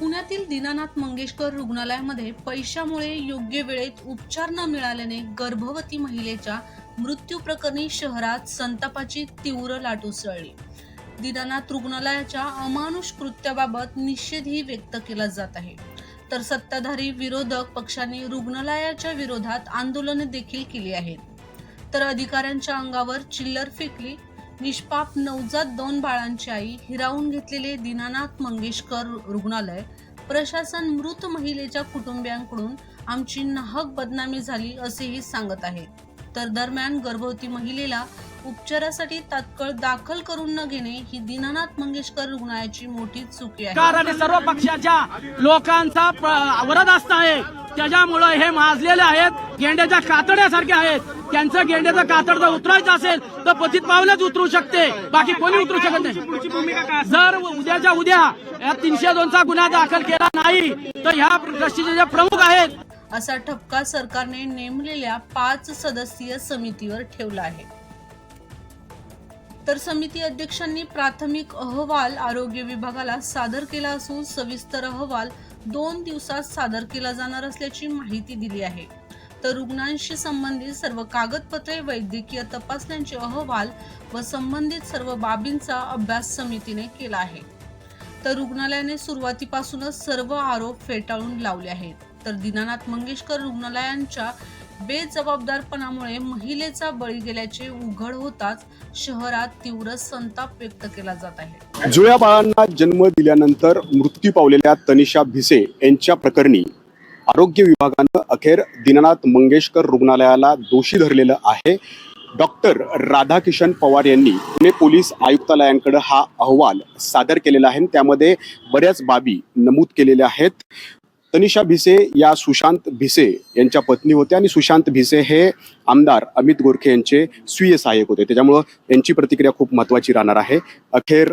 पुण्यातील दीनानाथ मंगेशकर रुग्णालयामध्ये पैशामुळे योग्य वेळेत उपचार न मिळाल्याने गर्भवती महिलेच्या मृत्यू प्रकरणी शहरात संतापाची तीव्र लाट उसळली. दीनानाथ रुग्णालयाच्या अमानुष कृत्याबाबत निषेधही व्यक्त केला जात आहे. तर सत्ताधारी विरोधक पक्षांनी रुग्णालयाच्या विरोधात आंदोलने देखील केली आहेत. तर अधिकाऱ्यांच्या अंगावर चिल्लर फेकली निष्पाप नवजात दोन बाळांची आई हिरावून घेतलेले दीनानाथ मंगेशकर रुग्णालय. प्रशासन मृत महिलेच्या कुटुंबियांकडून आमची नाहक बदनामी झाली असेही सांगत आहे. तर दरम्यान गर्भवती महिलेला उपचारासाठी तात्काळ दाखल करून न घेणे ही दीनानाथ मंगेशकर रुग्णालयाची मोठी चुकी आहे. सर्व पक्षाच्या लोकांचा वरद असता आहे. त्याच्यामुळं हे माजलेले आहेत. गेंड्याच्या कातड्यासारखे आहेत. त्यांचं गेंड्याचं कातड जर उतरायचं असेल तर पतित पावलेच उतरू शकते. बाकी कोणी उतरू शकत नाही. जर उद्याच्या उद्या या तीनशे दोनचा गुन्हा दाखल केला नाही तर ह्या ट्रस्टीचे जे प्रमुख आहेत असा ठपका सरकारने नेमलेल्या पाच सदस्यीय समितीवर ठेवला आहे. तर समिती अध्यक्षांनी प्राथमिक अहवाल आरोग्य विभागाला सादर केला असून सविस्तर अहवाल दोन दिवसात सादर केला जाणार असल्याची माहिती दिली आहे. तर रुग्णांशी संबंधित सर्व कागदपत्रे वैद्यकीय तपासण्यांचे अहवाल व संबंधित सर्व बाबींचा अभ्यास समितीने केला आहे. तर रुग्णालयाने सुरुवातीपासूनच सर्व आरोप फेटाळून लावले आहेत. तर दीनानाथ मंगेशकर रुग्णालयांच्या बेजबाबदारपणामुळे महिलेचा बळी गेल्याचे उघड होताच शहरात तीव्र संताप व्यक्त केला जात आहे. जुळ्या बाळांना जन्म दिल्यानंतर मृत्यू पावलेल्या तनिषा भिसे यांच्या प्रकरणी आरोग्य विभागानं अखेर दीनानाथ मंगेशकर रुग्णालयाला दोषी धरलेलं आहे. डॉक्टर राधाकिशन पवार यांनी पुणे पोलीस आयुक्तालयांकडे हा अहवाल सादर केलेला आहे त्यामध्ये बऱ्याच बाबी नमूद केलेल्या आहेत. तनिषा भिसे या सुशांत भिसे यांच्या पत्नी होत्या आणि सुशांत भिसे हे आमदार अमित गोरखे यांचे स्वीय सहाय्यक होते. त्याच्यामुळं यांची प्रतिक्रिया खूप महत्वाची राहणार आहे. अखेर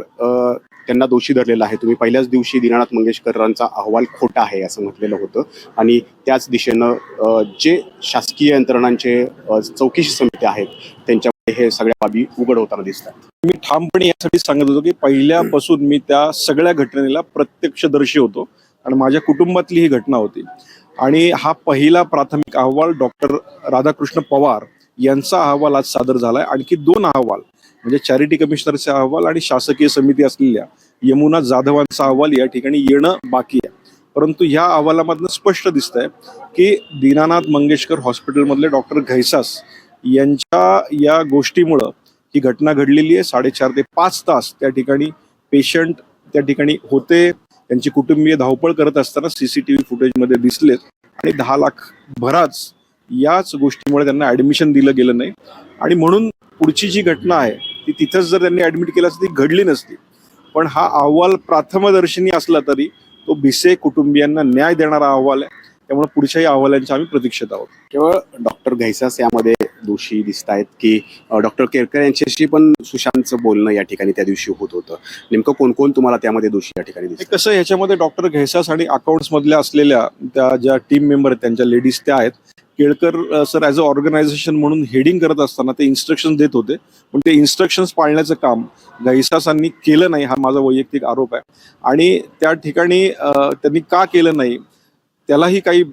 त्यांना दोषी धरलेला आहे. तुम्ही पहिल्याच दिवशी दीनानाथ मंगेशकरांचा अहवाल खोटा आहे असं म्हटलेलं होतं. आणि त्याच दिशेनं जे शासकीय यंत्रणांचे चौकशी समिती आहेत त्यांच्यामध्ये हे सगळ्या बाबी उघड होताना दिसतात. मी ठामपणे यासाठी सांगत होतो की पहिल्यापासून मी त्या सगळ्या घटनेला प्रत्यक्षदर्शी होतो. आणि माझ्या कुटुंबातली ही घटना होती. आणि हा पहिला प्राथमिक अहवाल डॉक्टर राधाकृष्ण पवार यांचा अहवाल आज सादर झालाय. आणखी दोन अहवाल म्हणजे चॅरिटी कमिशनरचे अहवाल आणि शासकीय समिती असलेल्या यमुना जाधवांचा अहवाल या ठिकाणी येणं बाकी आहे. परंतु ह्या अहवालामधनं स्पष्ट दिसत आहे की दीनानाथ मंगेशकर हॉस्पिटलमधले डॉक्टर घैसास यांच्या या गोष्टीमुळं ही घटना घडलेली आहे. साडेचार ते पाच तास त्या ठिकाणी पेशंट त्या ठिकाणी होते. त्यांची कुटुंबीय धावपळ करत असताना सीसीटीव्ही फुटेजमध्ये दिसलेत आणि दहा लाख भराच याच गोष्टीमुळे त्यांना ऍडमिशन दिलं गेलं नाही. आणि म्हणून पुढची जी घटना आहे ती तिथंच जर त्यांनी ऍडमिट केलं असतं ती घडली नसती. पण हा अहवाल प्राथमदर्शनी असला तरी तो भिसे कुटुंबियांना न्याय देणारा अहवाल आहे. त्यामुळे पुढच्याही अहवालांच्या आम्ही प्रतीक्षेत आहोत. केवळ डॉक्टर घैसास यामध्ये दोषी दिसत आहेत की डॉक्टर केरकर यांच्याशी पण सुशांतचं बोलणं या ठिकाणी त्या दिवशी होत होतं. नेमकं कोण कोण तुम्हाला त्यामध्ये दोषी या ठिकाणी दिसत कसं याच्यामध्ये ह्याच्यामध्ये डॉक्टर घैसास आणि अकाउंट्स मधल्या असलेल्या त्या ज्या टीम मेंबर आहेत त्यांच्या लेडीज त्या आहेत. Kelkar sir as a organization म्हणून हेडिंग करत असताना ते इन्स्ट्रक्शन देत होते. पण ते इन्स्ट्रक्शन्स पाळण्याचं काम घैसासांनी केलं नाही हा माझा वैयक्तिक आरोप आहे. आणि त्या ठिकाणी त्यांनी का केलं नाही त्यालाही काही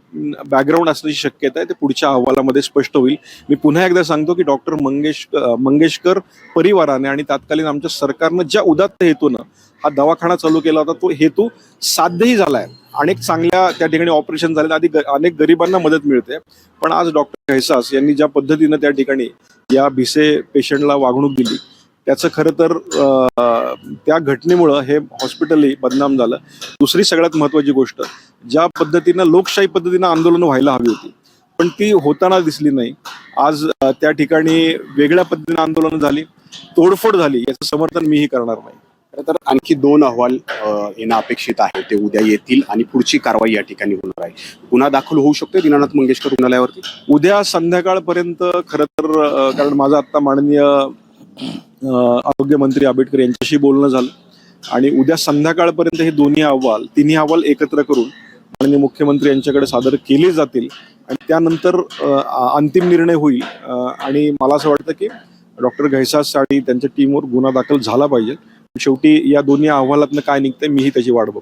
बॅकग्राऊंड असण्याची शक्यता आहे. ते पुढच्या अहवालामध्ये स्पष्ट होईल. मी पुन्हा एकदा सांगतो की डॉक्टर मंगेश मंगेशकर परिवाराने आणि तात्कालीन आमच्या सरकारनं ज्या उदात्त हेतूनं हा दवाखाना चालू केला होता तो हेतू साध्यही झालाय अनेक चांगल्या त्या ठिकाणी ऑपरेशन झाले आधी अनेक गरिबांना मदत मिळते. पण आज डॉक्टर हैसास यांनी ज्या पद्धतीनं त्या ठिकाणी या भिसे पेशंटला वागणूक दिली त्याचं खरं तर त्या घटनेमुळं हे हॉस्पिटलही बदनाम झालं. दुसरी सगळ्यात महत्वाची गोष्ट ज्या पद्धतीनं लोकशाही पद्धतीनं आंदोलन व्हायला हवी होती पण ती होताना दिसली नाही. आज त्या ठिकाणी वेगळ्या पद्धतीनं आंदोलन झाली तोडफोड झाली याचं समर्थन मीही करणार नाही. खरं तर आणखी दोन अहवाल येणं अपेक्षित आहे ते उद्या येतील आणि पुढची कारवाई या ठिकाणी होणार आहे. गुन्हा दाखल होऊ शकतो दीनानाथ मंगेशकर रुग्णालयावरती? उद्या संध्याकाळपर्यंत खरं तर कारण माझं आता माननीय आरोग्यमंत्री आंबेडकर यांच्याशी बोलणं झालं. आणि उद्या संध्याकाळपर्यंत हे दोन्ही अहवाल तिन्ही अहवाल एकत्र करून माननीय मुख्यमंत्री यांच्याकडे सादर केले जातील. आणि त्यानंतर अंतिम निर्णय होईल. आणि मला असं वाटतं की डॉक्टर घैसास साडी त्यांच्या टीमवर गुन्हा दाखल झाला पाहिजे. शेवटी या दोन्ही अहवालातनं काय निघतंय मीही त्याची वाट बघतो